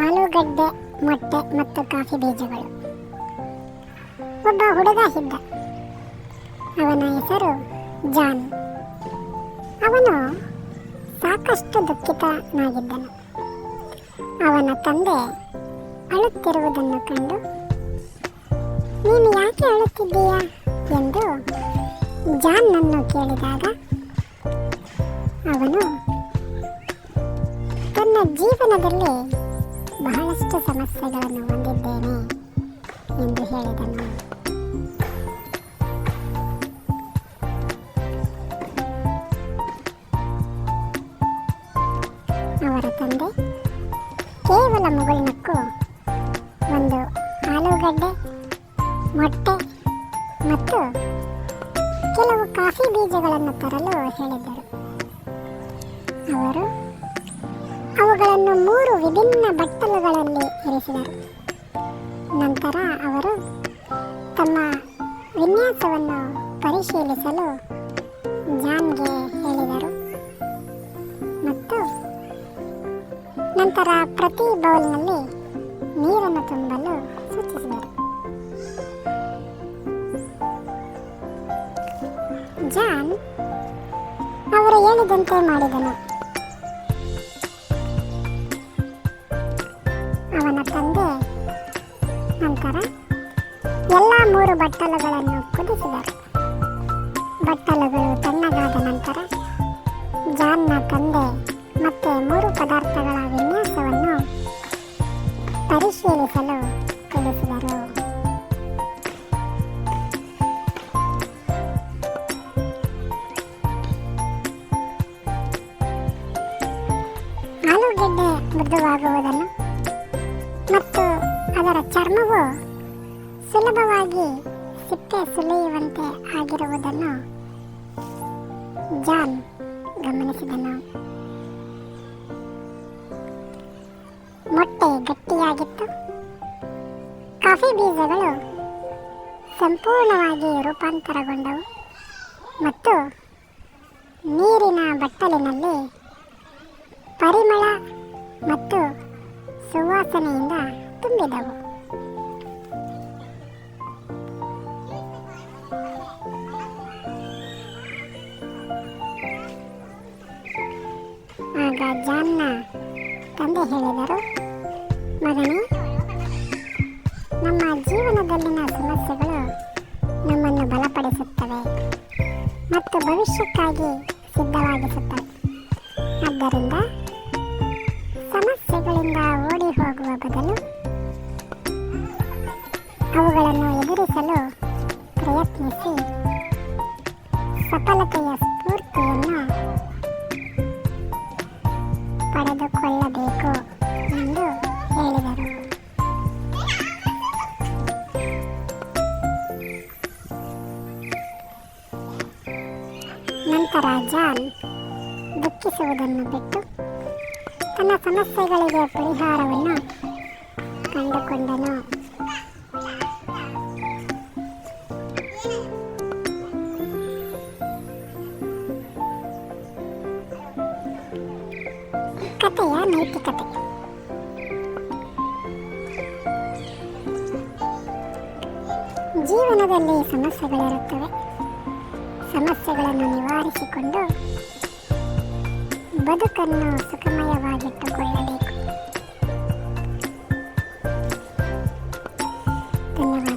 ಆಲೂಗಡ್ಡೆ, ಮೊಟ್ಟೆ ಮತ್ತು ಕಾಫಿ ಬೀಜಗಳು. ಒಬ್ಬ ಹುಡುಗ ಇದ್ದ. ಅವನ ಹೆಸರು ಜಾನ್. ಅವನು ಸಾಕಷ್ಟು ದುಃಖಿತನಾಗಿದ್ದನು. ಅವನ ತಂದೆ ಅಳುತ್ತಿರುವುದನ್ನು ಕಂಡು, ನೀನು ಯಾಕೆ ಅಳುತ್ತಿದ್ದೀಯಾ? ಎಂದು ಜಾನ್ನನ್ನು ಕೇಳಿದಾಗ, ಅವನು ತನ್ನ ಜೀವನದಲ್ಲಿ ಬಹಳಷ್ಟು ಸಮಸ್ಯೆಗಳನ್ನು ಹೊಂದಿದ್ದೇನೆ ಎಂದು ಹೇಳಿದನು. ಅವರ ತಂದೆ, ಕೇವಲ ಮುಗುಳ್ನಕ್ಕು ಒಂದು ಆಲೂಗಡ್ಡೆ, ಮೊಟ್ಟೆ ಮತ್ತು ಕೆಲವು ಕಾಫಿ ಬೀಜಗಳನ್ನು ತರಲು ಹೇಳಿದ್ದರು. ಅವರು ಅವುಗಳನ್ನು ಮೂರು ವಿಭಿನ್ನ ಬಟ್ಟಲುಗಳಲ್ಲಿ ಇರಿಸಿದರು. ನಂತರ ಅವರು ತಮ್ಮ ವಿನ್ಯಾಸವನ್ನು ಪರಿಶೀಲಿಸಲು ಜಾನ್ಗೆ ಹೇಳಿದರು. ಮತ್ತು ನಂತರ ಪ್ರತಿ ಬೌಲ್ನಲ್ಲಿ ನೀರನ್ನು ತುಂಬಲು ಸೂಚಿಸಿದರು. ಜಾನ್ ಅವರು ಹೇಳಿದಂತೆ ಮಾಡಿದನು. ತಂದೆ ನಂತರ ಎಲ್ಲ ಮೂರು ಬಟ್ಟಲುಗಳನ್ನು ಕುದಿಸಿದರು. ಬಟ್ಟಲುಗಳು ತಣ್ಣಗಾದ ನಂತರ ಜಾನ್ನ ತಂದೆ ಮತ್ತೆ ಮೂರು ಪದಾರ್ಥಗಳ ವಿನ್ಯಾಸವನ್ನು ಪರಿಶೀಲಿಸಲು ತಿಳಿಸಿದರು. ಆಲೂಗೆಡ್ಡೆ ಮೃದುವಾಗುವುದನ್ನು ಮತ್ತು ಅದರ ಚರ್ಮವು ಸುಲಭವಾಗಿ ಸಿಪ್ಪೆ ಸುಲಿಯುವಂತೆ ಆಗಿರುವುದನ್ನು ಜಾನ್ ಗಮನಿಸಿದನು. ಮೊಟ್ಟೆ ಗಟ್ಟಿಯಾಗಿತ್ತು. ಕಾಫಿ ಬೀಜಗಳು ಸಂಪೂರ್ಣವಾಗಿ ರೂಪಾಂತರಗೊಂಡವು ಮತ್ತು ನೀರಿನ ಬಟ್ಟಲಿನಲ್ಲಿ ಪರಿಮಳ ಮತ್ತು ಸುವಾಸನೆಯಿಂದ ತುಂಬಿದವು. ಆಗ ಜಾನ್ನ ತಂದೆ ಹೇಳಿದರು, ಮಗನೇ, ನಮ್ಮ ಜೀವನದಲ್ಲಿನ ಸಮಸ್ಯೆಗಳು ನಮ್ಮನ್ನು ಬಲಪಡಿಸುತ್ತವೆ ಮತ್ತು ಭವಿಷ್ಯಕ್ಕಾಗಿ ಸಿದ್ಧವಾಗಿಸುತ್ತವೆ. ಆದ್ದರಿಂದ ಅವುಗಳನ್ನು ಎದುರಿಸಲು ಪ್ರಯತ್ನಿಸಿ. ಸಫಲತೆಯ ಸ್ಫೂರ್ತಿಯನ್ನು ಪಡೆದುಕೊಳ್ಳಬೇಕು ಎಂದು ಹೇಳಿದರು. ನಂತರ ಜಾನ್ ದುಃಖಿಸುವುದನ್ನು ಬಿಟ್ಟು ತನ್ನ ಸಮಸ್ಯೆಗಳಿಗೆ ಪರಿಹಾರವನ್ನು ಕಂಡುಕೊಂಡನು. ಕಥೆಯ ನೈತಿಕತೆ ಜೀವನದಲ್ಲಿ ಸಮಸ್ಯೆಗಳಿರುತ್ತವೆ. ಸಮಸ್ಯೆಗಳನ್ನು ನಿವಾರಿಸಿಕೊಂಡು ಬದುಕನ್ನು ಸುಖಮಯವಾಗಿಟ್ಟುಕೊಳ್ಳಬೇಕು. ಧನ್ಯವಾದ